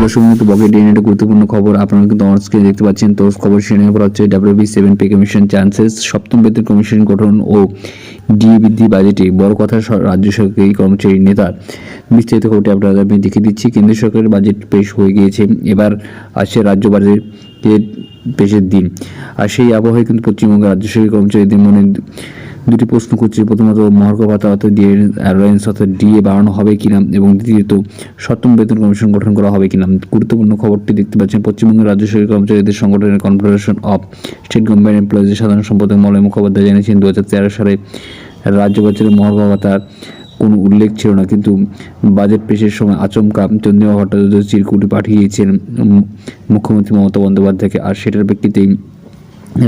দর্শক কিন্তু বকেট নিয়ে একটা গুরুত্বপূর্ণ খবর। আপনারা কিন্তু অন স্ক্রিনে দেখতে পাচ্ছেন। তো খবর সেখানে পর হচ্ছে WB seven pay commission chances সপ্তম বেতন কমিশন গঠন ও ডিএ বৃদ্ধি বাজেটে বড় কথা রাজ্য সরকারি কর্মচারী নেতা। বিস্তারিত খবরটি আপনাদের আমি দেখিয়ে দিচ্ছি। কেন্দ্রীয় সরকারের বাজেট পেশ হয়ে গিয়েছে। এবার আসছে রাজ্য বাজেটের পেশের দিন। আর সেই আবহাওয়ায় কিন্তু পশ্চিমবঙ্গের রাজ্য সরকারি কর্মচারীদের মনে দুটি প্রশ্ন করছে। প্রথমত, মহার্ঘ ভাতা অর্থাৎ ডিএ অ্যালায়েন্স অর্থাৎ ডিএ বাড়ানো হবে কিনা এবং দ্বিতীয়ত, সপ্তম বেতন কমিশন গঠন করা হবে কিনা? গুরুত্বপূর্ণ খবরটি দেখতে পাচ্ছেন পশ্চিমবঙ্গের রাজ্য সরকারি কর্মচারীদের সংগঠনের কনফেডারেশন অফ স্টেট গভর্নমেন্ট এমপ্লয়িজের সাধারণ সম্পাদক মলয় মুখোপাধ্যায় জানিয়েছেন দু হাজার তেরো সালে রাজ্য বাজারে মহার্ঘ ভাতার কোনো উল্লেখ ছিল না। কিন্তু বাজেট পেশের সময় আচমকা চন্দ্রিমা ভট্টাচার্য চিরকুটি পাঠিয়েছেন মুখ্যমন্ত্রী মমতা বন্দ্যোপাধ্যায়কে। আর সেটার প্রেক্ষিতেই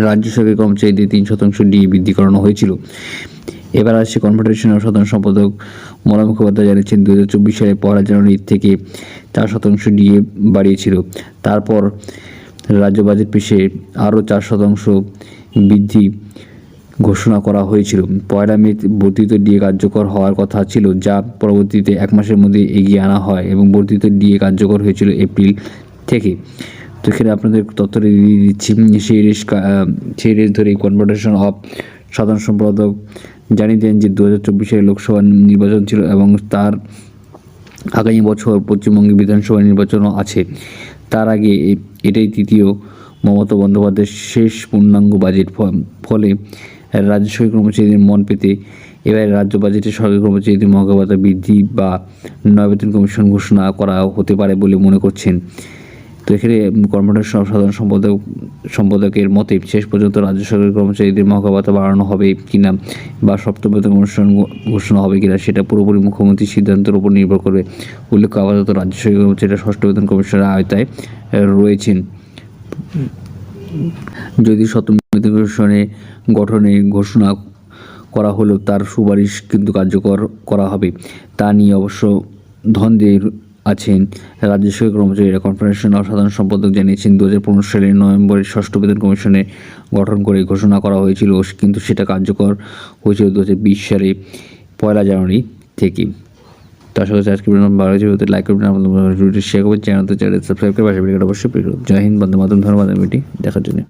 রাজ্য সরকারি কর্মচারীদের তিন শতাংশ ডিএ বৃদ্ধি করানো হয়েছিল। এবার আসছে কনফেডারেশনের সাধারণ সম্পাদক মলা মুখোপাধ্যায় জানিয়েছেন দু হাজার চব্বিশ সালে পয়লা জানুয়ারি থেকে চার শতাংশ ডিএ বাড়িয়েছিল। তারপর রাজ্য বাজেট পেশে আরও চার শতাংশ বৃদ্ধি ঘোষণা করা হয়েছিল। পয়লা মে বর্ধিত ডিএ কার্যকর হওয়ার কথা ছিল, যা পরবর্তীতে এক মাসের মধ্যে এগিয়ে আনা হয় এবং বর্ধিত ডিএ কার্যকর হয়েছিল এপ্রিল থেকে। তো এখানে আপনাদের তথ্যটা দিয়ে দিচ্ছি সেই রেস সেই রেস ধরে কনফেডারেশন অফ সাধারণ সম্পাদক জানিয়ে দেন যে দু হাজার লোকসভা নির্বাচন ছিল এবং তার আগামী বছর পশ্চিমবঙ্গে বিধানসভা নির্বাচনও আছে। তার আগে এটাই তৃতীয় মমতা বন্দ্যোপাধ্যায়ের শেষ পূর্ণাঙ্গ বাজেট ফলে রাজ্য সরকারি কর্মচারীদের মন পেতে এবার রাজ্য বাজেটে সরকারি কর্মচারীদের মহার্ঘ ভাতা বৃদ্ধি বা নয় বেতন কমিশন ঘোষণা করা হতে পারে বলে মনে করছেন। তো এখানে কর্মকর্তা সাধারণ সম্পাদক সম্পাদকের মতে শেষ পর্যন্ত রাজ্য সরকারের কর্মচারীদের মহার্ঘ ভাতা বাড়ানো হবে কিনা বা সপ্তম বেতন অনুষ্ঠান ঘোষণা হবে কিনা সেটা পুরোপুরি মুখ্যমন্ত্রীর সিদ্ধান্তের উপর নির্ভর করবে। উল্লেখ্য আপাতত রাজ্য সরকারি কর্মচারীরা ষষ্ঠ বেতন কমিশনের আওতায় আহ, রয়েছেন। যদি সপ্তম বেতন কমিশনে গঠনে ঘোষণা করা হলেও তার সুপারিশ কিন্তু কার্যকর করা হবে। তা নিয়ে অবশ্য ধন্দে আছেন রাজ্য সরকারি কর্মচারীরা কনফেডারেশন অফ সাধারণ সম্পাদক জানিয়েছেন দু হাজার পনেরো সালের নভেম্বরে ষষ্ঠ বেতন কমিশনে গঠন করে ঘোষণা করা হয়েছিল কিন্তু সেটা কার্যকর হয়েছিল দু হাজার বিশ সালে পয়লা জানুয়ারি থেকে। তো আশা করছি আজকে ভালো হয়েছে লাইক করবেন ভিডিওটি শেয়ার করবেন চ্যানেল তো চ্যানেল সাবস্ক্রাইব করে পাশে ভিডিওটা অবশ্যই জয় হিন্দ, বন্দে মাতরম, ধন্যবাদ ভিডিওটি দেখার জন্য।